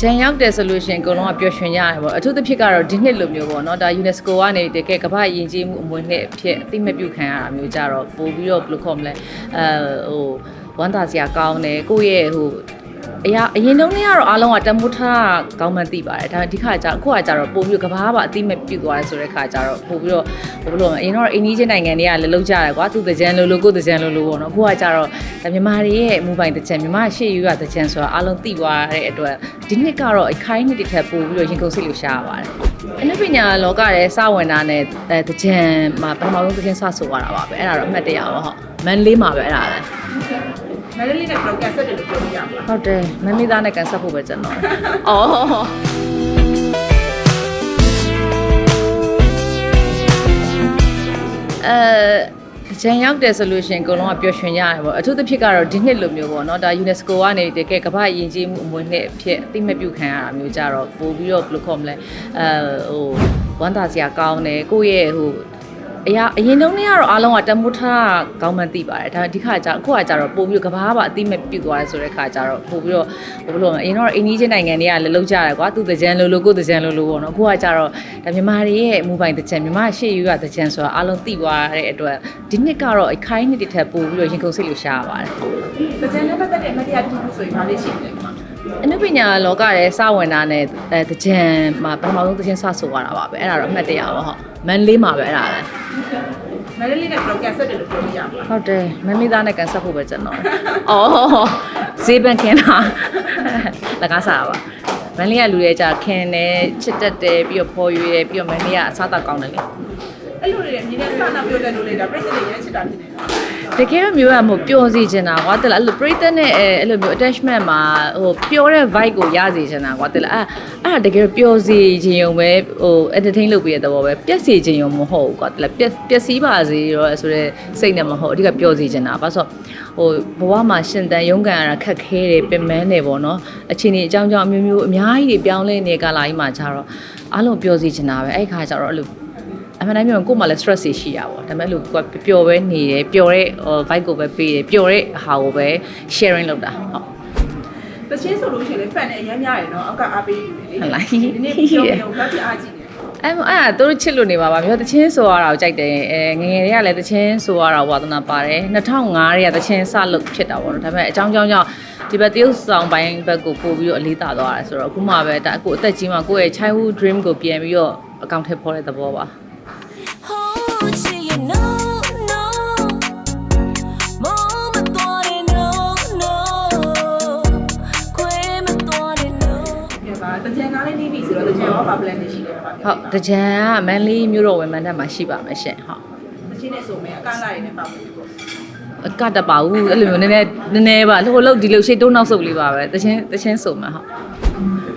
ဂျန်ရောက်တယ်ဆိုလို့ရှိရင်အကုန်လုံးကပျော်ရွှင်ကြရတယ်ပေါ့အထူးသဖြင့်ကတော့ဒီနှစ်လိုမျိုးပေါ့နော်ဒါ UNESCO ကနေတကယ်ကမ္ဘာယဉ်ကျေးမှုအမွေအနှစ်အဖြစ်အသိမဲ့ပြုခံရတာမျိုးကြတော့ပို့ပြီးတော့ဘယ်လိုခေါ်မလဲအဲဟိုဝမ်းသာစရာကောင်းတယ်ကိုယ့်ရဲ့ဟို အရာအရင်တုန်းကကတော့အားလုံးကတမိုးထားကောင်းမှန်းသိပါတယ်ဒါဒီခါကျအခုကကျတော့ပို့ပြီးတော့ကဘာပါအသိမဲ့ပြုသွားတယ်ဆိုတဲ့ခါကျတော့ပို့ပြီးတော့ဟိုဘယ်လိုလဲအရင်တော့အင်းကြီးချင်းနိုင်ငံတွေကလည်းလုံးကြတယ်ကွာသူတကြံလို့လို့ကိုတကြံလို့လို့ပေါ့နော်အခုကကျတော့ဒါမြန်မာတွေရဲ့မူပိုင်တကြံမြန်မာရှေ့ယူရတကြံဆိုတာအားလုံးသိသွားတဲ့အတွက်ဒီနှစ်ကတော့အခိုင်းနှစ်တစ်ထပ်ပို့ပြီးတော့ရင်ကုန်စိတ်လို့ရှားရပါတယ်အနုပညာလောကရဲ့စဝင်တာနဲ့အဲတကြံမှာပထမဆုံးတကြံစဆိုရတာပါပဲအဲ့ဒါတော့အမှတ်တရပါဟုတ်မန်လေးမှာပဲအဲ့ဒါလည်း မန္တလေးနဲ့ဘယ်လိုကန်ဆက်တယ်လို့ပြောပြရမလားဟုတ်တယ်မန်လေးသားနဲ့ကန်ဆက်ဖို့ပဲကျွန်တော်အော်အဲဂျန်ရောက်တယ်ဆိုလို့ရှိရင်အကုန်လုံးကပျော်ရွှင်ကြရတယ်ပေါ့အထူးသဖြင့်ကတော့ဒီနှစ်လိုမျိုးပေါ့နော်ဒါ UNESCO ကနေတကယ်ကမ္ဘာယဉ်ကျေးမှုအမွေအနှစ်အဖြစ်အသိမဲ့ပြုခံရတာမျိုးကြတော့ပို့ပြီးတော့ဘယ်လိုခေါ်မလဲအဲဟိုဝမ်းသာစရာကောင်းတယ်ကိုယ့်ရဲ့ဟို အရာအရင်တုန်းကကတော့အားလုံးကတမိုးထားကောင်းမှန်းသိပါတယ်ဒါဒီခါကျအခုကကျတော့ပို့ပြီးတော့ကဘာပါအသိမဲ့ပြုသွားတယ်ဆိုတဲ့ခါကျတော့ပို့ပြီးတော့ဟိုဘယ်လိုလဲအရင်တော့အင်းကြီးချင်းနိုင်ငံတွေကလည်းလုံးကြတယ်ကွာသူတကြံလို့လို့ကိုတကြံလို့လို့ပေါ့နော်အခုကကျတော့ဒါမြန်မာတွေရဲ့မူပိုင်တကြံမြန်မာရှေ့ယူရတကြံဆိုတာအားလုံးသိသွားတဲ့အတွက်ဒီနှစ်ကတော့အခိုင်းနှစ်တစ်ထပ်ပို့ပြီးတော့ရင်ကုန်စိတ်လို့ရှားရပါတယ်တကြံနဲ့ပတ်သက်တဲ့အမတ်တရားတူဆိုရင်ဘာလေးရှိလဲမှာအနုပညာလောကရဲ့စဝင်တာနဲ့အဲတကြံမှာပထမဆုံးတကြံစဆိုရတာပါပဲအဲ့ဒါတော့အမှတ်တရပါဟုတ်မန်လေးမှာပဲအဲ့ဒါလည်း မန္တလေးနဲ့ဘယ်လိုကန်ဆက်တယ်လို့ပြောပြရမလားဟုတ်တယ်မန်လေးသားနဲ့ကန်ဆက်ဖို့ပဲကျွန်တော်အော်ဈေးပန်ခင်းတာလကားစားပါမန်လေးကလူရဲ့ကြခင်တယ်ချစ်တက်တယ်ပြီးတော့ဖော်ရွေတယ်ပြီးတော့မန်လေးကအစားတောက်ကောင်းတယ်လေ အဲ့လိုတွေမြင်တဲ့စနာပြောတဲ့လူတွေဒါပြည့်စုံရဲ့ချစ်တာဖြစ်နေတာတကယ်တော့မျိုးရမို့ပျော်စီချင်တာကွာတလားအဲ့လိုပရိသတ်နဲ့အဲအဲ့လိုမျိုး attachment မှာဟိုပျော်တဲ့ vibe ကိုရစေချင်တာကွာတလားအဲ့အဲ့ဒါတကယ်တော့ပျော်စီခြင်းုံပဲဟို entertain လုပ်ပေးတဲ့သဘောပဲပြက်စီခြင်းုံမဟုတ်ဘူးကွာတလားပြက်ပျက်စီးပါစေရောဆိုတော့စိတ်နဲ့မဟုတ်အဓိကပျော်စီချင်တာဘာလို့ဆိုဟိုဘဝမှာရှင်တန်ရုန်းကန်ရတာခက်ခဲတယ်ပင်ပန်းတယ်ပေါ့နော်အချိန်ကြီးအကြောင်းကြောင့်အမျိုးမျိုးအများကြီးတွေပြောင်းလဲနေကာလာကြီးမှာကြတော့အားလုံးပျော်စီချင်တာပဲအဲ့ခါကျတော့အဲ့လို အမှန်တမ်းပြောရင်ကိုယ်မှလည်း stress တွေရှိရပါဘောဒါပေမဲ့အဲ့လိုကိုယ်ကပျော်ပဲနေတယ်ပျော်တဲ့ vibe ကိုပဲပေးတယ်ပျော်တဲ့ဟာကိုပဲ sharing လုပ်တာဟုတ်တချင်းဆိုလို့ရှိရင်လည်း fan နဲ့အများများရယ်နော်အောက်ကအားပေးယူတယ်လေဟုတ်လားဒီနေ့ပြောပြောဘတ်ပြအားကြည့်တယ်အဲ့မအဲ့ဒါသူတို့ချစ်လို့နေပါပါမျိုးတချင်းဆိုရတာကိုကြိုက်တယ်အဲငယ်ငယ်တွေကလည်းတချင်းဆိုရတာဝါသနာပါတယ်2005တွေကတချင်းစလုပ်ဖြစ်တာပေါ့နော်ဒါပေမဲ့အကြောင်းကြောင်းကြောင့်ဒီဘက်တရုတ်ဆောင်ပိုင်းဘက်ကိုပို့ပြီးတော့အလေးသာသွားတာဆိုတော့အခုမှပဲဒါအခုအသက်ကြီးမှကိုယ့်ရဲ့ childhood dream ကိုပြန်ပြီးတော့အကောင့်ထဲပေါ်တဲ့သဘောပါ တကြံကားလေးနေပြီဆိုတော့တကြံရောပါ plan နေရှိတယ်ပါဟုတ်တကြံကမန်လေးမြို့တော်ဝင်မန်တက်မှာရှိပါမယ်ရှင်ဟုတ်တချင်းနဲ့ဆိုမယ်အကားလာရည်နဲ့ပါမယ်ပေါ့အကတပါဘူးအဲ့လိုမျိုးနည်းနည်းနည်းနည်းပါဟိုလောက်ဒီလိုရှေ့တုံးနောက်ဆုပ်လေးပါပဲတချင်းတချင်းဆိုမှာဟုတ်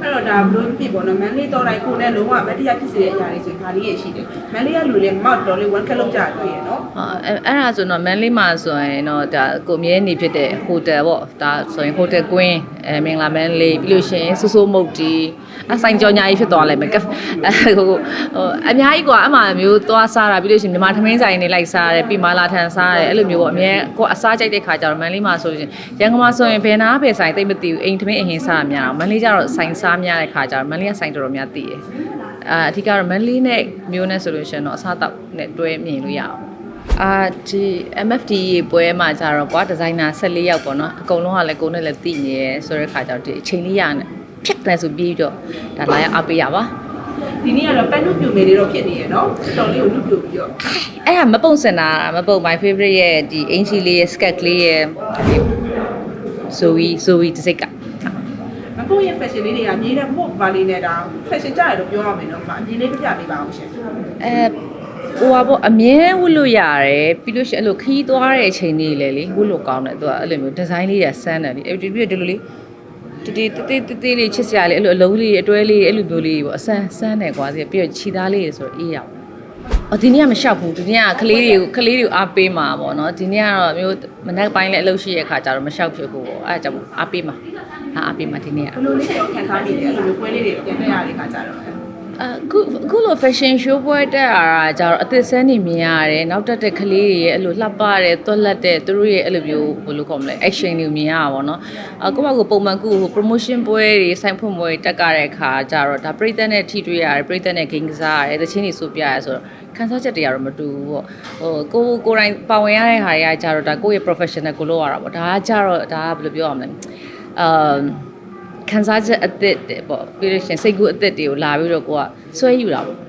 အဲ့တော့ဒါဘလို့ဖြစ်ပေါ့နော်မန်လေးတော့လိုက်ကိုနဲ့လုံးဝမတရားဖြစ်စေတဲ့အရာတွေဆိုရင်ဒါလေးရရှိတယ်မန်လေးကလူလေးမော့တော်လေး one ခက်လောက်ကြတွေ့ရနော်ဟာအဲ့အဲ့ဒါဆိုတော့မန်လေးမှာဆိုရင်တော့ဒါကိုအမြဲနေဖြစ်တဲ့ဟိုတယ်ပေါ့ဒါဆိုရင်ဟိုတယ်ကွင်း အဲမင်္ဂလာမန်လေးပြီးလို့ရှိရင်ဆူဆူမုတ်တီအဆိုင်ကြောညာကြီးဖြစ်သွားလိုက်မယ်ကဟိုဟိုအများကြီးကွာအမှမျိုးသွားစားတာပြီးလို့ရှိရင်မြန်မာထမင်းဆိုင်နေလိုက်စားတယ်ပြီးမာလာထန်စားတယ်အဲ့လိုမျိုးပေါ့အမြဲကိုအစားကြိုက်တဲ့ခါကျတော့မန်လေးမှာဆိုရင်ရန်ကုန်မှာဆိုရင်ဘယ်နာဘယ်ဆိုင်သိမသိဘူးအိမ်ထမင်းအရင်စားရများတော့မန်လေးကျတော့ဆိုင်စားများတဲ့ခါကျတော့မန်လေးကဆိုင်တော်တော်များသိတယ်အာအဓိကတော့မန်လေးနဲ့မျိုးနဲ့ဆိုလို့ရှိရင်တော့အစားတောက်နဲ့တွဲမြင်လို့ရအောင် အာဒီ MFD ရေပွဲမှာကြတော့ကွာဒီဇိုင်နာ14ယောက်ပေါ့နော်အကုန်လုံးကလည်းကိုယ်နဲ့လည်းတည်နေရဲဆိုတဲ့ခါကျတော့ဒီအချိန်လေးရနဲ့ဖြတ်တယ်ဆိုပြီးတော့ဒါလာရအပေးရပါဒီနေ့ကတော့ပန်းနုပြူမေလေးတော့ဖြစ်နေရနော်တော်လေးကိုနုပြူပြီးတော့အဲ့ဒါမပုံစံတာမပုံ my favorite ရဲ့ဒီအင်ချီလေးရဲ့ skat လေးရဲ့ဆိုဝီဆိုဝီတစ်စိတ်ကမကိုရဲ့ fashion လေးတွေကမြေတဲ့မို့ပါလေးနဲ့ဒါ fashion ကြရလို့ပြောရမယ်နော်အမြင်လေးပြပြပေးပါအောင်ရှင်အဲ ဟိုပါပေါ့အမြဲဝတ်လို့ရတယ်ပြီးလို့ရှိရင်အဲ့လိုခီးသွားတဲ့အချိန်လေးလေလေဝတ်လို့ကောင်းတယ်သူကအဲ့လိုမျိုးဒီဇိုင်းလေးတွေဆန်းတယ်လေအဲ့ဒီပြီးတော့ဒီလိုလေးတတိတတိတတိလေးချစ်စရာလေးအဲ့လိုအလုံးလေးအတွဲလေးအဲ့လိုမျိုးလေးပေါ့အဆန်းဆန်းတယ်ကွာပြီးတော့ခြိသားလေးတွေဆိုတော့အေးရအောင်အော်ဒီနေ့ကမလျှောက်ဘူးဒီနေ့ကကလေးတွေကိုကလေးတွေကိုအားပေးမှာပေါ့နော်ဒီနေ့ကတော့မျိုးမနက်ပိုင်းလည်းအလုပ်ရှိရတဲ့ခါကျတော့မလျှောက်ဖြစ်ဘူးပေါ့အဲ့ဒါကြောင့်အားပေးမှာအားပေးမှာဒီနေ့ကဘယ်လိုလေးတော့ခံစားမိတယ်အဲ့လိုမျိုးပွဲလေးတွေပြန်တက်ရတဲ့ခါကြတော့ အခုအခုလို fashion show ပွဲတက်ရတာကြတော့အသစ်ဆန်းနေမြင်ရတယ်နောက်တက်တဲ့ကလေးတွေရဲ့အဲ့လိုလှပတဲ့သွက်လက်တဲ့သူတို့ရဲ့အဲ့လိုမျိုးဘယ်လိုခေါ်မလဲ action တွေမြင်ရတာပေါ့နော်အခုမှကိုပုံမှန်ကူဟို promotion ပွဲတွေစိုင်းဖွင့်ပွဲတွေတက်ကြတဲ့အခါကြတော့ဒါပြည်သက်နဲ့ထိတွေ့ရတယ်ပြည်သက်နဲ့ game ကစားရတယ်တချင်းတွေဆိုပြရတယ်ဆိုတော့ခန်းစားချက်တွေကတော့မတူဘူးပေါ့ဟိုကိုကိုယ်တိုင်ပါဝင်ရတဲ့ဟာတွေကကြတော့ဒါကိုယ့်ရဲ့ professional ကိုလုပ်ရတာပေါ့ဒါကကြတော့ဒါကဘယ်လိုပြောရမလဲအမ် ခန်းစားချက်အသစ်တွေပေါ့ပြီးလို့ရှရင်စိတ်ကူးအသစ်တွေကိုလာပြီးတော့ကိုကဆွဲယူတာပေါ့